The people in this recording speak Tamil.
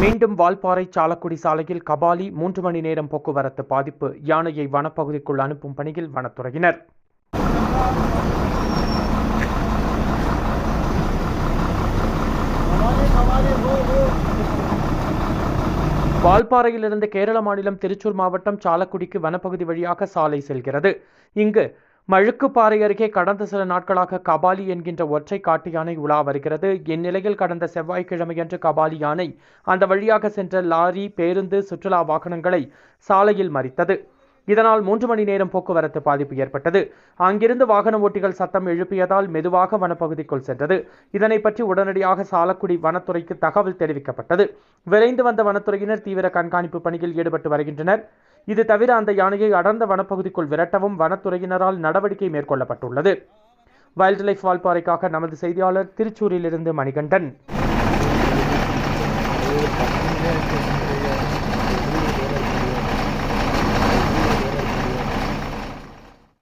மீண்டும் வால்பாறை சாலக்குடி சாலையில் கபாலி மூன்று மணி நேரம் போக்குவரத்து பாதிப்பு. யானையை வனப்பகுதிக்குள் அனுப்பும் பணியில் வனத்துறையினர். வால்பாறையிலிருந்து கேரள மாநிலம் திருச்சூர் மாவட்டம் சாலக்குடிக்கு வனப்பகுதி வழியாக சாலை செல்கிறது. இங்கு மழுக்குப்பாறை அருகே கடந்த சில நாட்களாக கபாலி என்கின்ற ஒற்றை காட்டு யானை உலா வருகிறது. இந்நிலையில் கடந்த செவ்வாய்க்கிழமையன்று கபாலி யானை அந்த வழியாக சென்ற லாரி பேருந்து சுற்றுலா வாகனங்களை சாலையில் மறித்தது. இதனால் மூன்று மணி நேரம் போக்குவரத்து பாதிப்பு ஏற்பட்டது. அங்கிருந்து வாகன ஓட்டிகள் சத்தம் எழுப்பியதால் மெதுவாக வனப்பகுதிக்குள் சென்றது. இதனை பற்றி உடனடியாக சாலக்குடி வனத்துறைக்கு தகவல் தெரிவிக்கப்பட்டது. விரைந்து வந்த வனத்துறையினர் தீவிர கண்காணிப்பு பணியில் ஈடுபட்டு வருகின்றனர். இது தவிர அந்த யானையை அடர்ந்த வனப்பகுதிக்குள் விரட்டவும் வனத்துறையினரால் நடவடிக்கை மேற்கொள்ளப்பட்டுள்ளது. வைல்ட் லைஃப் வால்பாறைக்காக நமது செய்தியாளர் திருச்சூரிலிருந்து மணிகண்டன்.